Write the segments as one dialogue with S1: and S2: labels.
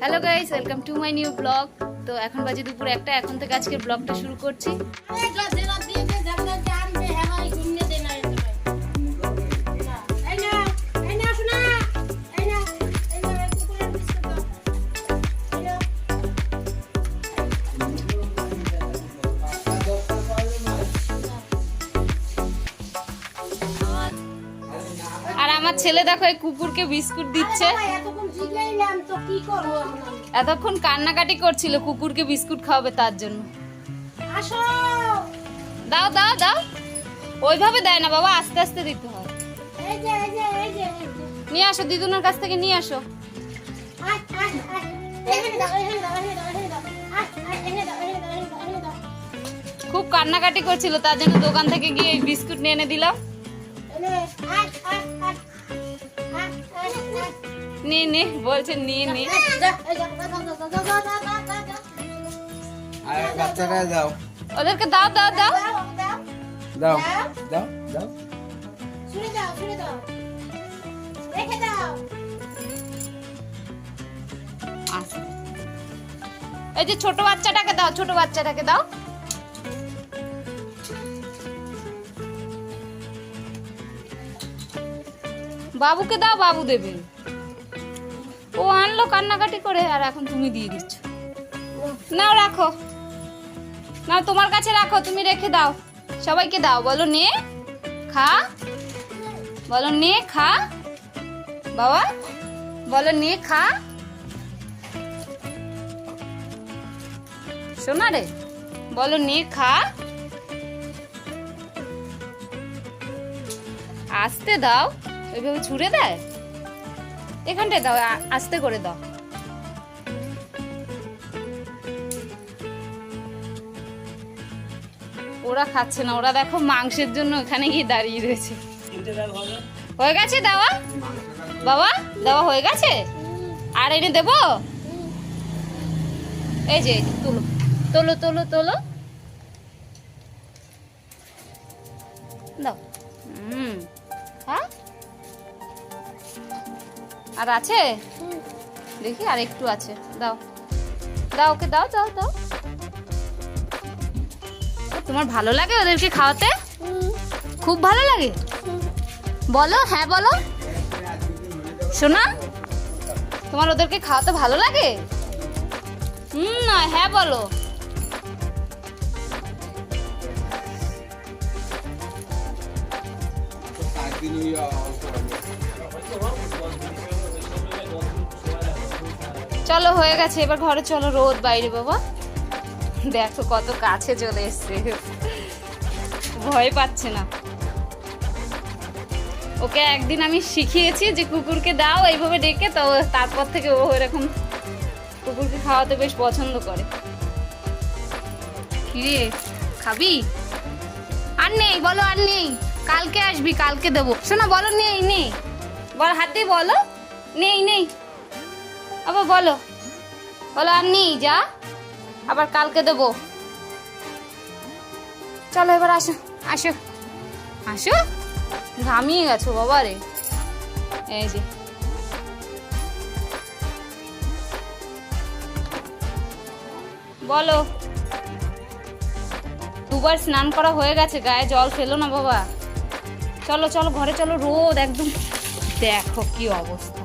S1: Hello guys welcome to my new blog তো এখন বাজে দুপুর একটা, এখন থেকে আজকের ব্লগটা শুরু করছি। আর আমার ছেলে দেখো এই কুকুরকে বিস্কুট দিচ্ছে। এতক্ষণ কান্নাকাটি করছিল কুকুরকে বিস্কুট খাওয়াবে তার জন্য। দাও দাও দাও। ওইভাবে দেয় না বাবা আস্তে আস্তে দিতে হয়। নিয়ে আসো দিদুনের কাছ থেকে নিয়ে আসো। খুব কান্নাকাটি করছিল তার জন্য দোকান থেকে গিয়ে বিস্কুট নিয়ে এনে দিলাম। নে নে বলছে নে
S2: বাচ্চাটা দাও।
S1: ওদেরকে দাও দাও দাও।
S2: দাও দাও দাও।
S3: শুনে দাও। শুনে দাও। রেখে দাও।
S1: আচ্ছা। এই যে ছোট বাচ্চাটাকে দাও ছোট বাচ্চাটাকে দাও। বাবুকে দাও, বাবু দেবে। ও আনলো কান্নাকাটি করে, আর এখন তুমি দিয়ে দিচ্ছ। নাও রাখো। না তোমার কাছে রাখো, তুমি রেখে দাও। সবাইকে দাও, বলো নে, খা। বলো নে, খা। বাবা, বলো নে, খা। শোনা রে, বলো নে, খা। আসতে দাও। ওইভাবে ছুঁড়ে দেয়? এখানটায় দাও আস্তে করে দাও। ওরা খাচ্ছে না ওরা দেখো মাংসের জন্য ওখানে গিয়ে দাঁড়িয়ে রয়েছে। হয়ে গেছে দেওয়া? বাবা দেওয়া হয়ে গেছে? আর এনে দেবো? এই যে এই যে, তোলো তোলো তোলো তোলো। দাও। হুম। হ্যাঁ? আর আছে? দেখি, আর একটু আছে। দাও। দাও ওকে, দাও দাও দাও। তোমার ভালো লাগে ওদেরকে খাওয়াতে? খুব ভালো লাগে? বলো হ্যাঁ বলো। শোনা, তোমার ওদেরকে খাওয়াতে ভালো লাগে? হুম, না হ্যাঁ বলো। চলো, হয়ে গেছে। এবার ঘরে চলো, রোদ, বাইরে বাবা। দেখো কত কাছে চলে এসছে। ভয় পাচ্ছে না। ওকে একদিন আমি শিখিয়েছি যে কুকুরকে দাও, এইভাবে ডেকে তো তারপর থেকে ও এরকম কুকুরকে খাওয়াতে বেশ পছন্দ করে। খাবি? আর নেই, বলো আর নেই। কালকে আসবি, কালকে দেবো। শোনা, বলো, নেই নেই। বল, হাত, বলো। নেই নেই। আবার বলো। বলো আর নেই যা। আবার কালকে দেবো। চলো, এবার আসো। আসো। আসো? ঘামিয়ে গেছো বাবা রে। এই যে। বলো। দুবার স্নান করা হয়ে গেছে, গায়ে জল ফেলো না বাবা। চলো চলো, ঘরে চলো, রোদ একদম। দেখো কি অবস্থা।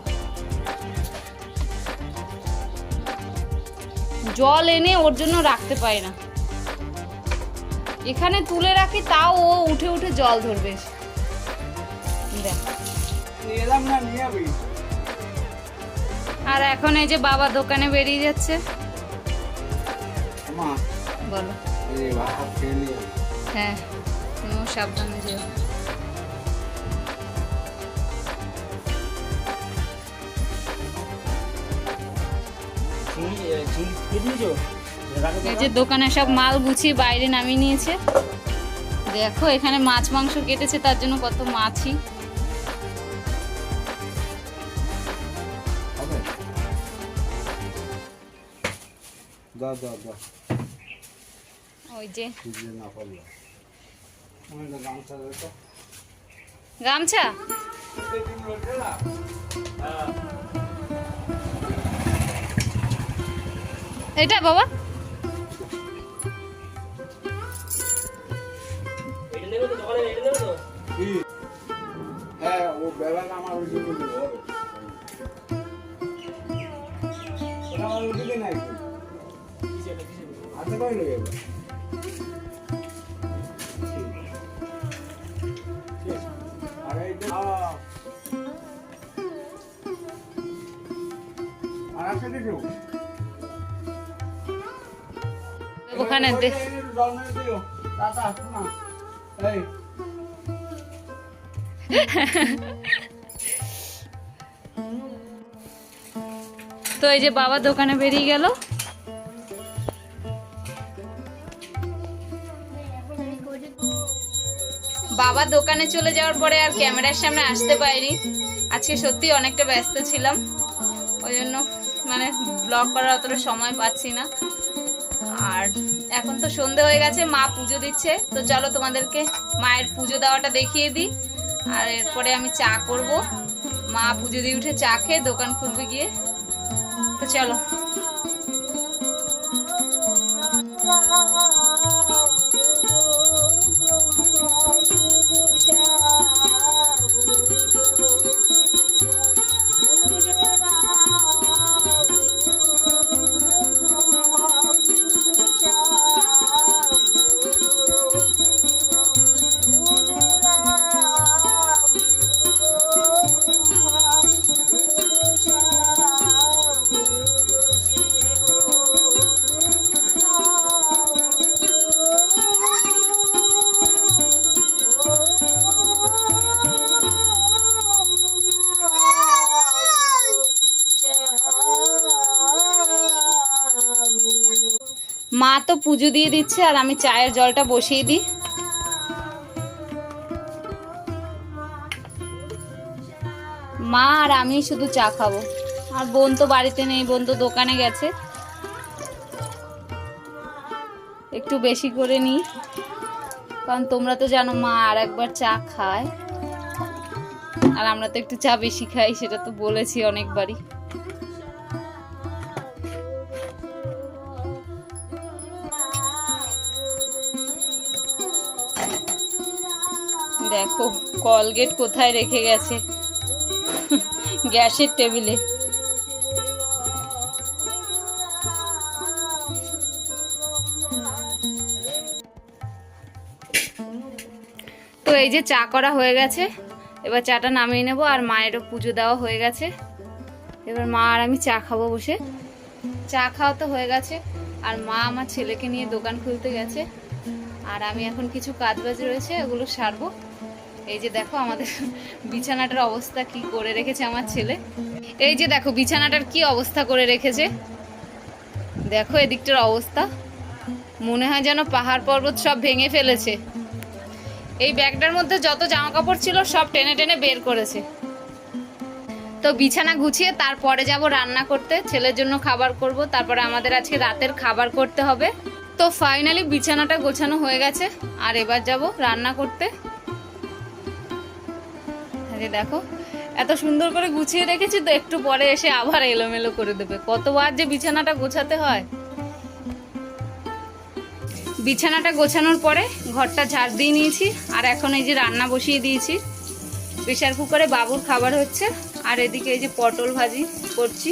S1: জল এনে ওর জন্য রাখতে পারি না। এখানে তুলে রাখি তাও ও উঠে উঠে জল ধরবে। আর এখন এই যে বাবা দোকানে বেরিয়ে যাচ্ছে। বলো। হ্যাঁ সাবধানে যেও এই যে দোকানে সব মাল গুছিয়ে বাইরে নামিয়ে নিয়েছে। দেখো এখানে মাছ মাংস কেটেছে তার জন্য কত মাছই ওই যে।
S2: গামছা
S1: এটা বাবা।
S2: হ্যাঁ ও বেলা আমার উল্টে দিল ওটা আমার উল্টে দিন একটু আচ্ছা করে লেগে
S1: ওখানে তো এই যে বাবা দোকানে বেরিয়ে গেল। বাবা দোকানে চলে যাওয়ার পরে আর ক্যামেরার সামনে আসতে পারিনি। আজকে সত্যি অনেকটা ব্যস্ত ছিলাম। ওই জন্য মানে ব্লগ করার অতটা সময় পাচ্ছি না। আর এখন তো সন্ধে হয়ে গেছে, মা পুজো দিচ্ছে। তো চলো তোমাদেরকে মায়ের পুজো দেওয়াটা দেখিয়ে দিই। আর এরপরে আমি চা করব। মা পুজো দিয়ে উঠে চা খেয়ে দোকান খুলবে গিয়ে। তো চলো। মা তো পুজো দিয়ে দিচ্ছে আর আমি চায়ের জলটা বসিয়ে দিই। মা আর আমি শুধু চা খাব। আর বোন তো বাড়িতে নেই, বোন তো দোকানে গেছে। একটু বেশি করে নিই, কারণ তোমরা তো জানো মা আর একবার চা খায়। আর আমরা তো একটু চা বেশি খাই, সেটা তো বলেছি অনেকবারই। কলগেট কোথায় রেখে গেছে? গ্যাসের টেবিলে। তো এই যে চা করা হয়ে গেছে, এবার চাটা নামিয়ে নেব আর মায়েরও পুজো দেওয়া হয়ে গেছে। এবার মা আর আমি চা খাব বসে। চা খাওয়া তো হয়ে গেছে, আর মা আমার ছেলেকে নিয়ে দোকান খুলতে গেছে। আর আমি এখন কিছু কাজ বাজ রয়েছে, ওগুলো সারবো। এই যে দেখো আমাদের বিছানাটার অবস্থা কি করে রেখেছে আমার ছেলে। এই যে দেখো, বিছানাটার কি অবস্থা করে রেখেছে। দেখো এদিকটার অবস্থা। মনে হয় যেন পাহাড় পর্বত সব ভেঙে ফেলেছে। এই ব্যাগটার মধ্যে যত জামা কাপড় ছিল সব টেনে টেনে বের করেছে। তো বিছানা গুছিয়ে তারপরে যাব রান্না করতে। ছেলের জন্য খাবার করব। তারপরে আমাদের আজকে রাতের খাবার করতে হবে। তো ফাইনালি বিছানাটা গোছানো হয়ে গেছে। আর এবার যাব রান্না করতে। আরে দেখো, এত সুন্দর করে গুছিয়ে রেখেছি তো, একটু পরে এসে আবার এলোমেলো করে দেবে। কতবার যে বিছানাটা গোছাতে হয়। বিছানাটা গোছানোর পরে ঘরটা ঝাড় দিয়ে নিয়েছি, আর এখন এই যে রান্না বসিয়ে দিয়েছি। প্রেশার কুকারে বাবুর খাবার হচ্ছে, আর এদিকে এই যে পটল ভাজি করছি।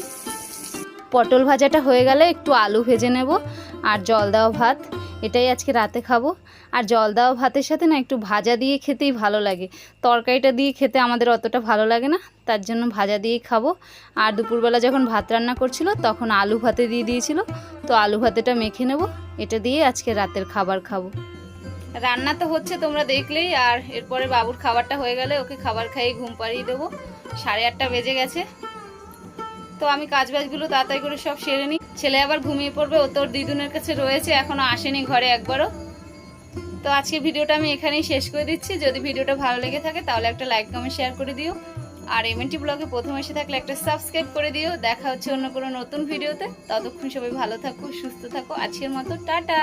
S1: পটল ভাজাটা হয়ে গেলে একটু আলু ভেজে নেব, আর জল দেওয়া ভাত। এটাই আজকে রাতে খাব। আর জল দেওয়া ভাতের সাথে না একটু ভাজা দিয়ে খেতেই ভালো লাগে। তরকারিটা দিয়ে খেতে আমাদের অতটা ভালো লাগে না, তার জন্য ভাজা দিয়েই খাব। আর দুপুরবেলা যখন ভাত রান্না করছিল, তখন আলু ভাতে দিয়ে দিয়েছিল। তো আলু ভাতেটা মেখে নেব, এটা দিয়ে আজকে রাতের খাবার খাব। রান্না তো হচ্ছে তোমরা দেখলেই, আর এরপরে বাবুর খাবারটা হয়ে গেলে ওকে খাবার খাইয়ে ঘুম পাড়িয়ে দেবো। সাড়ে আটটা বেজে গেছে তো আমি কাজ বাজগুলো তাড়াতাড়ি করে সব সেরে নিই। ছেলে আবার ঘুমিয়ে পড়বে, ও তোর দিদুনের কাছে রয়েছে, এখনও আসেনি ঘরে একবারও। তো আজকে ভিডিওটা আমি এখানেই শেষ করে দিচ্ছি। যদি ভিডিওটা ভালো লেগে থাকে তাহলে একটা লাইক, কমেন্ট, শেয়ার করে দিও। আর এমএনটি ব্লগে প্রথম এসে থাকলে একটা সাবস্ক্রাইব করে দিও। দেখা হচ্ছে অন্য কোনো নতুন ভিডিওতে। ততক্ষণ সবাই ভালো থাকো, সুস্থ থাকো। আজকের মতো, টাটা!